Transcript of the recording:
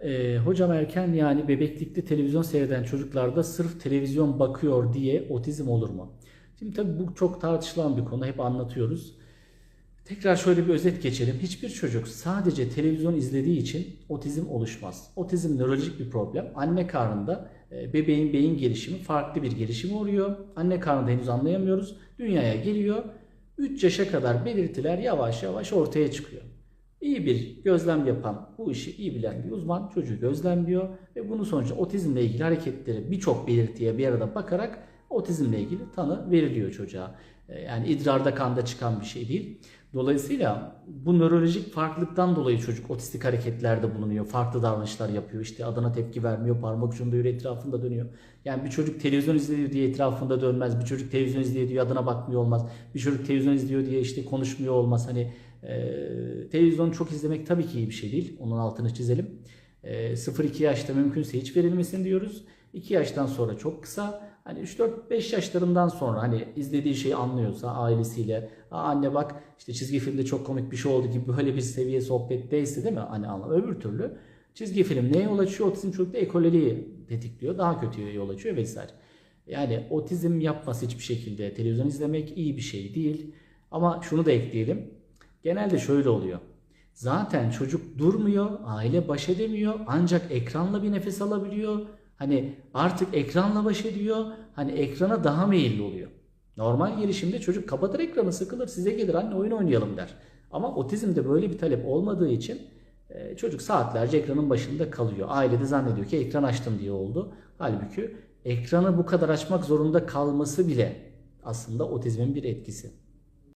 Ee, hocam erken yani bebeklikte televizyon seyreden çocuklarda sırf televizyon bakıyor diye otizm olur mu? Şimdi tabii bu çok tartışılan bir konu. Hep anlatıyoruz. Tekrar şöyle bir özet geçelim. Hiçbir çocuk sadece televizyon izlediği için otizm oluşmaz. Otizm nörolojik bir problem. Anne karnında e, bebeğin beyin gelişimi farklı bir gelişim oluyor. Anne karnında henüz anlayamıyoruz. Dünyaya geliyor. 3 yaşa kadar belirtiler yavaş yavaş ortaya çıkıyor. İyi bir gözlem yapan, bu işi iyi bilen bir uzman çocuğu gözlemliyor ve bunun sonucu otizmle ilgili hareketleri birçok belirtiye bir arada bakarak otizmle ilgili tanı veriliyor çocuğa. E, Yani idrarda kanda çıkan bir şey değil. Dolayısıyla bu nörolojik farklılıktan dolayı çocuk otistik hareketlerde bulunuyor. Farklı davranışlar yapıyor. İşte adına tepki vermiyor. Parmak ucunda yürü etrafında dönüyor. Yani bir çocuk televizyon izliyor diye etrafında dönmez. Bir çocuk televizyon izliyor diye adına bakmıyor olmaz. Bir çocuk televizyon izliyor diye işte konuşmuyor olmaz. Hani e, televizyon çok izlemek tabii ki iyi bir şey değil. Onun altını çizelim. E, 0-2 yaşta mümkünse hiç verilmesin diyoruz. 2 yaştan sonra çok kısa. Hani 3-4-5 yaşlarından sonra hani izlediği şeyi anlıyorsa ailesiyle anne bak işte çizgi filmde çok komik bir şey oldu gibi böyle bir seviye sohbetteyse değil mi? Hani anla öbür türlü çizgi film neye yol açıyor? Otizm çocukta ekoleliği tetikliyor. Daha kötüye yol açıyor vesaire. Yani otizm yapması hiçbir şekilde televizyon izlemek iyi bir şey değil. Ama şunu da ekleyelim. Genelde şöyle oluyor. Zaten çocuk durmuyor, aile baş edemiyor ancak ekranla bir nefes alabiliyor. Hani artık ekranla baş ediyor. Hani ekrana daha meyilli oluyor. Normal gelişimde çocuk kapatır ekranı sıkılır size gelir anne oyun oynayalım der. Ama otizmde böyle bir talep olmadığı için e, çocuk saatlerce ekranın başında kalıyor. Aile de zannediyor ki ekran açtım diye oldu. Halbuki ekranı bu kadar açmak zorunda kalması bile aslında otizmin bir etkisi.